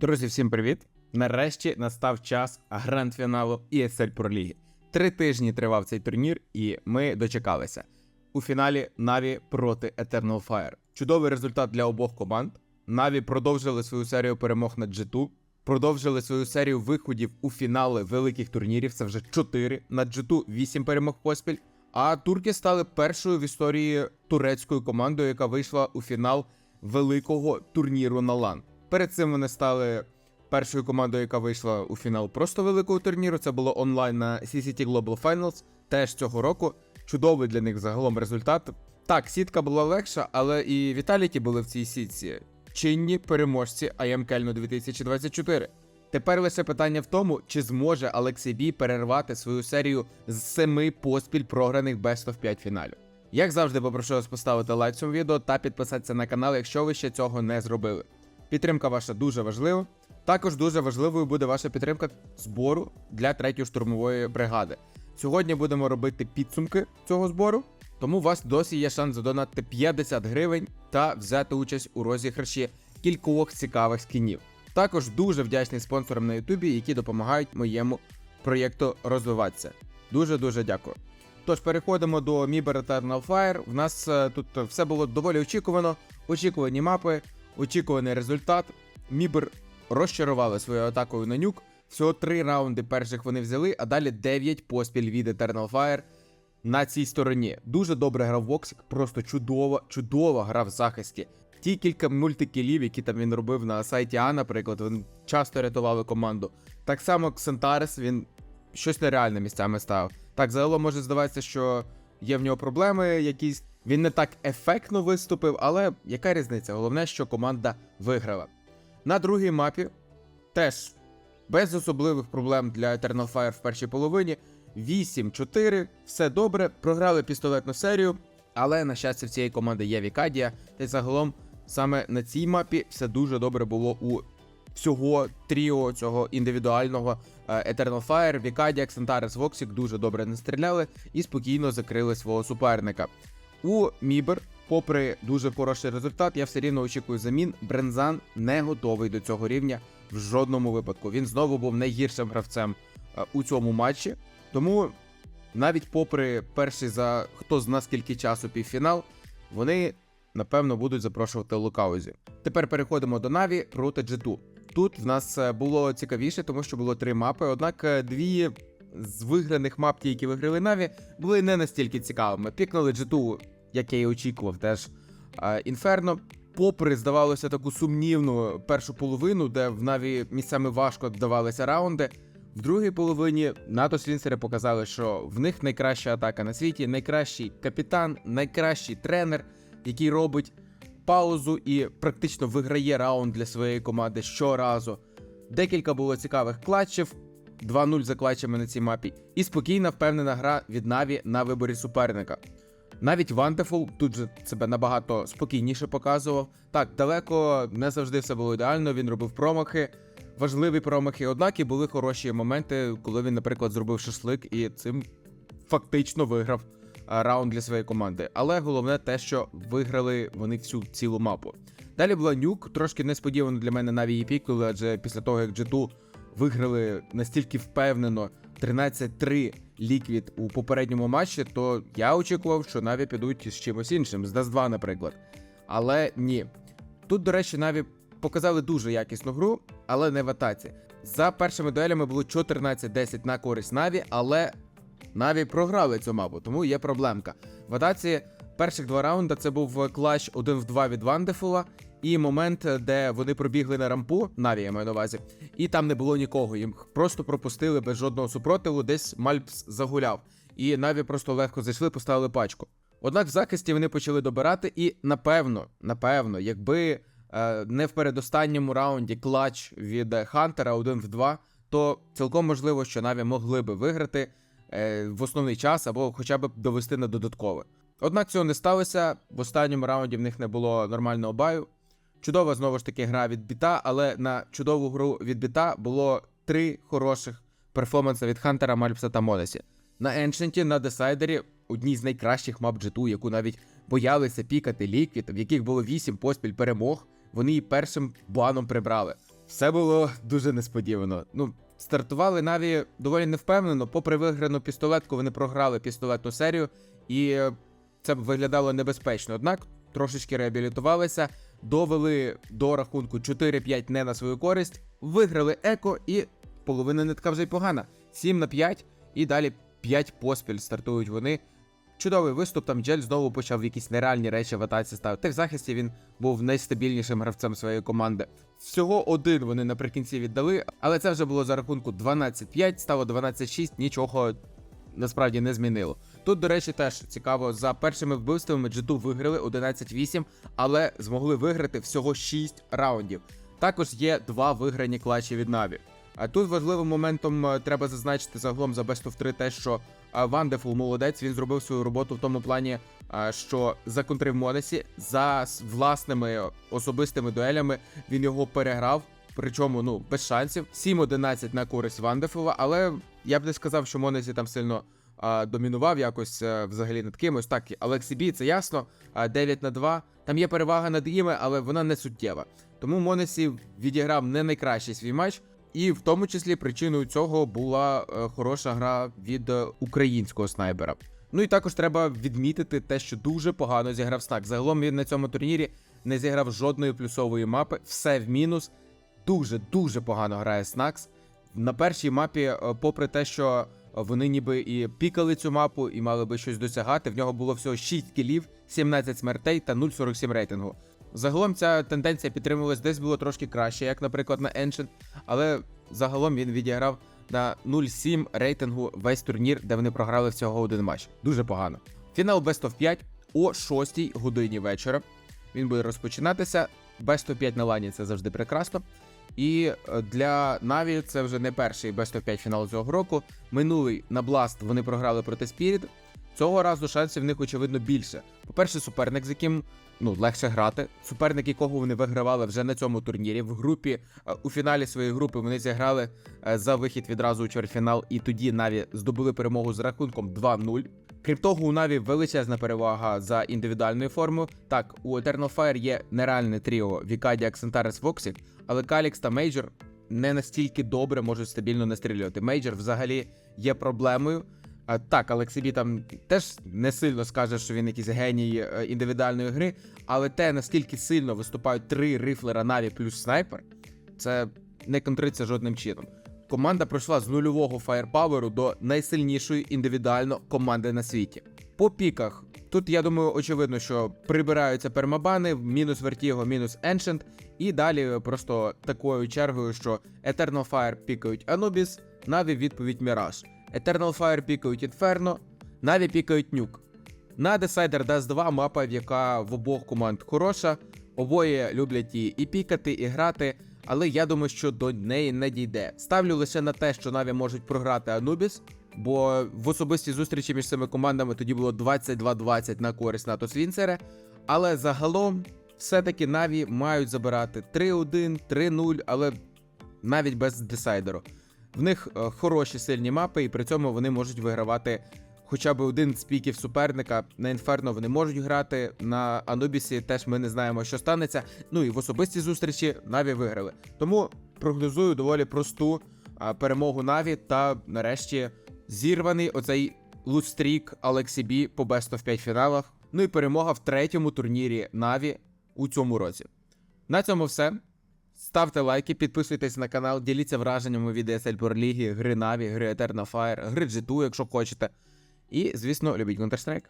Друзі, всім привіт! Нарешті настав час гранд-фіналу ESL Pro Ліги. Три тижні тривав цей турнір, і ми дочекалися. У фіналі Наві проти Eternal Fire. Чудовий результат для обох команд. Наві продовжили свою серію перемог над G2, продовжили свою серію виходів у фінали великих турнірів. Це вже 4. Над G2 8 перемог поспіль. А турки стали першою в історії турецькою командою, яка вийшла у фінал великого турніру на LAN. Перед цим вони стали першою командою, яка вийшла у фінал просто великого турніру. Це було онлайн на CCT Global Finals теж цього року. Чудовий для них загалом результат. Так, сітка була легша, але і Віталіті були в цій сітці. Чинні переможці IM Кельну 2024. Тепер лише питання в тому, чи зможе Алексій Бі перервати свою серію з семи поспіль програних Best of 5 фіналів. Як завжди, попрошу вас поставити лайк цьому відео та підписатися на канал, якщо ви ще цього не зробили. Підтримка ваша дуже важлива. Також дуже важливою буде ваша підтримка збору для третьої штурмової бригади. Сьогодні будемо робити підсумки цього збору, тому у вас досі є шанс задонати 50 гривень та взяти участь у розіграші кількох цікавих скінів. Також дуже вдячний спонсорам на Ютубі, які допомагають моєму проєкту розвиватися. Дуже дуже дякую. Тож переходимо до Mibер Eternal Fire. В нас е, тут все було доволі очікувано. Очікувані мапи, очікуваний результат. Мібер розчарували своєю атакою на нюк. Всього три раунди перших вони взяли, а далі 9 поспіль від Eternal Fire на цій стороні. Дуже добре грав Воксик, просто чудово, чудово грав в захисті. Ті кілька мультикілів, які там він робив на сайті А, наприклад, він часто рятували команду. Так само Ксентарес, він щось нереальне місцями ставив. Так, загалом може здаватися, що є в нього проблеми якісь. Він не так ефектно виступив, але яка різниця? Головне, що команда виграла. На другій мапі теж без особливих проблем для Eternal Fire в першій половині. 8-4, все добре, програли пістолетну серію, але на щастя в цієї команди є Вікадія. Та й загалом саме на цій мапі все дуже добре було у всього тріо цього індивідуального е, Eternal Fire, Вікадія, Xantares, Voxic дуже добре не стріляли і спокійно закрили свого суперника. У Мібер, попри дуже хороший результат, я все рівно очікую замін. Брензан не готовий до цього рівня в жодному випадку. Він знову був найгіршим гравцем е, у цьому матчі. Тому навіть попри перший за хто зна скільки часу півфінал, вони напевно будуть запрошувати Лукаузі. Тепер переходимо до Наві проти G2. Тут в нас е, було цікавіше, тому що було три мапи. Однак е, дві з виграних мап, ті, які виграли Наві, були не настільки цікавими. Пікнули G2, як я і очікував, теж Інферно. Попри, здавалося, таку сумнівну першу половину, де в Наві місцями важко вдавалися раунди. В другій половині НАТО слінсери показали, що в них найкраща атака на світі, найкращий капітан, найкращий тренер, який робить паузу і практично виграє раунд для своєї команди щоразу. Декілька було цікавих клатчів, 2-0 за клатчами на цій мапі, і спокійна впевнена гра від Наві на виборі суперника. Навіть Вантефул тут же себе набагато спокійніше показував. Так, далеко не завжди все було ідеально. Він робив промахи, важливі промахи. Однак і були хороші моменти, коли він, наприклад, зробив шашлик і цим фактично виграв раунд для своєї команди. Але головне те, що виграли вони всю цілу мапу. Далі була нюк, трошки несподівано для мене навіть її пікнули, адже після того, як G2 виграли настільки впевнено 13-3 ліквід у попередньому матчі, то я очікував, що Наві підуть з чимось іншим, з Dust 2, наприклад. Але ні. Тут, до речі, Наві показали дуже якісну гру, але не в атаці. За першими дуелями було 14-10 на користь Наві, але Наві програли цю мапу, тому є проблемка. В атаці перших два раунди це був клач 1 в 2 від Вандефула. І момент, де вони пробігли на рампу, Наві я маю на увазі, і там не було нікого. Їм просто пропустили без жодного супротиву, десь Мальпс загуляв. І Наві просто легко зайшли, поставили пачку. Однак в захисті вони почали добирати, і напевно, напевно, якби е, не в передостанньому раунді клач від Хантера 1 в 2, то цілком можливо, що Наві могли би виграти в основний час або хоча б довести на додаткове. Однак цього не сталося. В останньому раунді в них не було нормального баю. Чудова знову ж таки гра від біта, але на чудову гру від біта було три хороших перформанси від Хантера, Мальпса та Монесі. На Еншенті, на Десайдері одній з найкращих мап G2, яку навіть боялися пікати ліквід, в яких було 8 поспіль перемог, вони її першим баном прибрали. Все було дуже несподівано. Ну, стартували Наві доволі невпевнено. Попри виграну пістолетку, вони програли пістолетну серію, і е, це виглядало небезпечно. Однак трошечки реабілітувалися, довели до рахунку 4-5 не на свою користь, виграли еко, і половина не вже й погана. 7 на 5, і далі 5 поспіль стартують вони. Чудовий виступ, там Джель знову почав якісь нереальні речі в атаці ставити. В захисті він був найстабільнішим гравцем своєї команди. Всього один вони наприкінці віддали, але це вже було за рахунку 12-5, стало 12-6, нічого насправді не змінило. Тут, до речі, теж цікаво, за першими вбивствами G2 виграли 11-8, але змогли виграти всього 6 раундів. Також є два виграні клатчі від Наві. А тут важливим моментом е, треба зазначити загалом за Best of 3 те, що Вандефул молодець, він зробив свою роботу в тому плані, що законтрив Монесі за власними особистими дуелями він його переграв. Причому ну без шансів. 7-11 на користь Вандефула, але я б не сказав, що Монесі там сильно домінував якось а, взагалі над кимось. Так, Алексі Бі, це ясно. А, 9 на 2. Там є перевага над ними, але вона не суттєва. Тому Монесі відіграв не найкращий свій матч. І в тому числі причиною цього була е, хороша гра від е, українського снайпера. Ну і також треба відмітити те, що дуже погано зіграв Снак. Загалом він на цьому турнірі не зіграв жодної плюсової мапи, все в мінус. Дуже дуже погано грає Снакс. На першій мапі, е, попри те, що вони ніби і пікали цю мапу і мали би щось досягати, в нього було всього 6 кілів, 17 смертей та 0,47 рейтингу. Загалом ця тенденція підтримувалась десь було трошки краще, як, наприклад, на Ancient, але загалом він відіграв на 0,7 рейтингу весь турнір, де вони програли всього один матч. Дуже погано. Фінал Best of 5 о 6 годині вечора. Він буде розпочинатися. Best of 5 на лані це завжди прекрасно. І е, для Наві це вже не перший Best of 5 фінал цього року. Минулий на Blast вони програли проти Spirit. Цього разу шансів в них очевидно більше. По-перше, суперник, з яким ну легше грати. Суперник, якого вони вигравали вже на цьому турнірі. В групі е, у фіналі своєї групи вони зіграли е, за вихід відразу у чвертьфінал, і тоді Наві здобули перемогу з рахунком 2-0. Крім того, у Наві величезна перевага за індивідуальною формою. Так, у Eternal Fire є нереальне тріо Вікаді, Аксентарес, Воксік, але Калікс та Мейджор не настільки добре можуть стабільно настрілювати. Мейджор взагалі є проблемою. А, так, Алексібі там теж не сильно скаже, що він якийсь геній е, індивідуальної гри, але те, наскільки сильно виступають три рифлера Наві плюс снайпер, це не контриться жодним чином. Команда пройшла з нульового фаєрпаверу до найсильнішої індивідуально команди на світі. По піках. Тут, я думаю, очевидно, що прибираються пермабани, мінус Vertigo, мінус Ancient, і далі просто такою чергою, що Eternal Fire пікають Anubis, Наві відповідь Mirage. Eternal Fire пікають Inferno, Наві пікають Nuke. На Decider Dust 2 мапа, яка в обох команд хороша. Обоє люблять її і пікати, і грати, але я думаю, що до неї не дійде. Ставлю лише на те, що Наві можуть програти Anubis, бо в особистій зустрічі між цими командами тоді було 22-20 на користь НАТО Свінцера. Але загалом, все-таки Наві мають забирати 3-1, 3-0, але навіть без десайдеру. В них е, хороші сильні мапи, і при цьому вони можуть вигравати хоча б один з піків суперника. На Інферно вони можуть грати. На Анубісі теж ми не знаємо, що станеться. Ну і в особистій зустрічі Наві виграли. Тому прогнозую доволі просту перемогу Наві та нарешті зірваний оцей лустрік Алексі Бі по Best of 5 фіналах. Ну і перемога в третьому турнірі Наві у цьому році. На цьому все. Ставте лайки, підписуйтесь на канал, діліться враженнями від ESL Pro League, гри Na'Vi, гри Eternal Fire, гри G2, якщо хочете. І, звісно, любіть Counter-Strike.